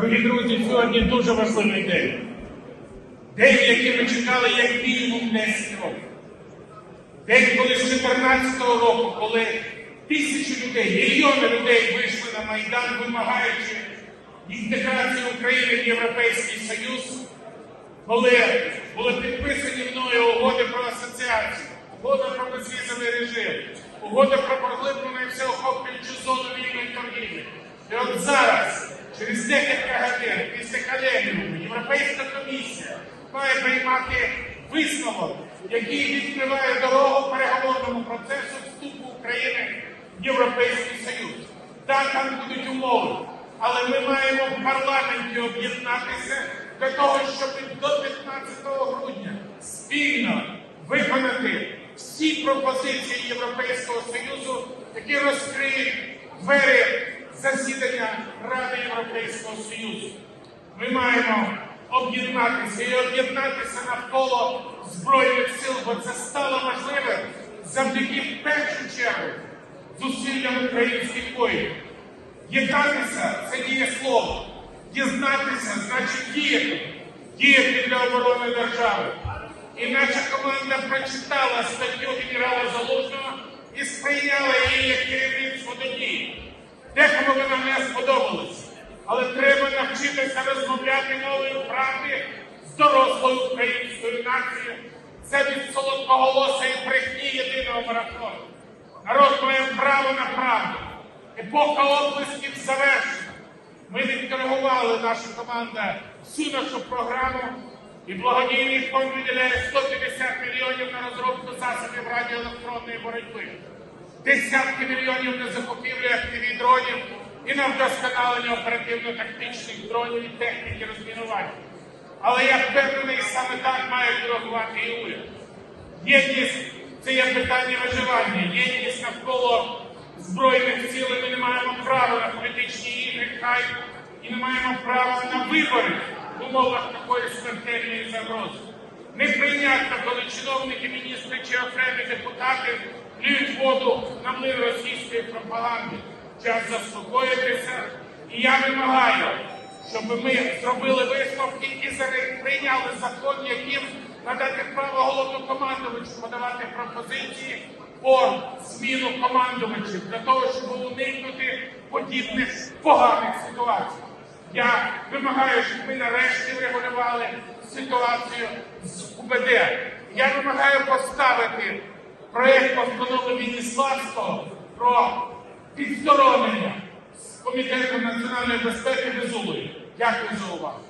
Дорогі друзі, сьогодні дуже важливий день. День, який ми чекали як мінімум 10 років. День, коли з 2014 року, коли тисячі людей, мільйони людей вийшли на Майдан, вимагаючи інтеграції України в Європейський Союз, коли були підписані мною угоди про асоціацію, угода про безвізовий режим, угода про поглиблену і всеохоплюючу зону вільної торгівлі. І от зараз, через декілька годин, після Калєніву, Європейська комісія має приймати висновок, який відкриває дорогу переговорному процесу вступу України в Європейський Союз. Так, там будуть умови, але ми маємо в парламенті об'єднатися для того, щоб до 15 грудня спільно виконати всі пропозиції Європейського Союзу, які розкриють двері засідання Ради Європейського Союзу. Ми маємо об'єднатися і об'єднатися навколо Збройних сил, бо це стало можливим завдяки в першу чергу зусиллям українських воїнів. Єднатися це дієслово. Дізнатися значить діяти, діяти для оборони держави. І наша команда прочитала статтю генерала Залужного і сприйняла її як. Декому вона не сподобалася, але треба навчитися розмовляти мовою правди з дорослою українською нацією. Це від солодкоголосої брехні єдиного марафону. Народ має право на правду. Епоха облисків завершена. Ми відкоригували наша команда всю нашу програму, і благодійний фонд виділяє 150 мільйонів на розробку засобів радіоелектронної боротьби, десятки мільйонів на закупівлю FPV дронів і на вдосконалення оперативно-тактичних дронів і техніки розмінування. Але я впевнений, саме так має реагувати і уряд. Єдність це є питання виживання, єдність навколо збройних сил. Ми не маємо права на політичні ігри, хай і не маємо права на вибори в умовах такої смертельної загрози. Неприйнятно, коли чиновники, міністри чи окремі депутати льють воду на млин російської пропаганди. Час заспокоїтися. І я вимагаю, щоб ми зробили висновки і прийняли закон, яким надати право головнокомандувачу подавати пропозиції по зміну командувачів для того, щоб уникнути подібних поганих ситуацій. Я вимагаю, щоб ми нарешті врегулювали ситуацію з УБД. Я вимагаю поставити проєкт постанови міністерства про підсторонення з Комітету національної безпеки Безулої. Дякую за увагу.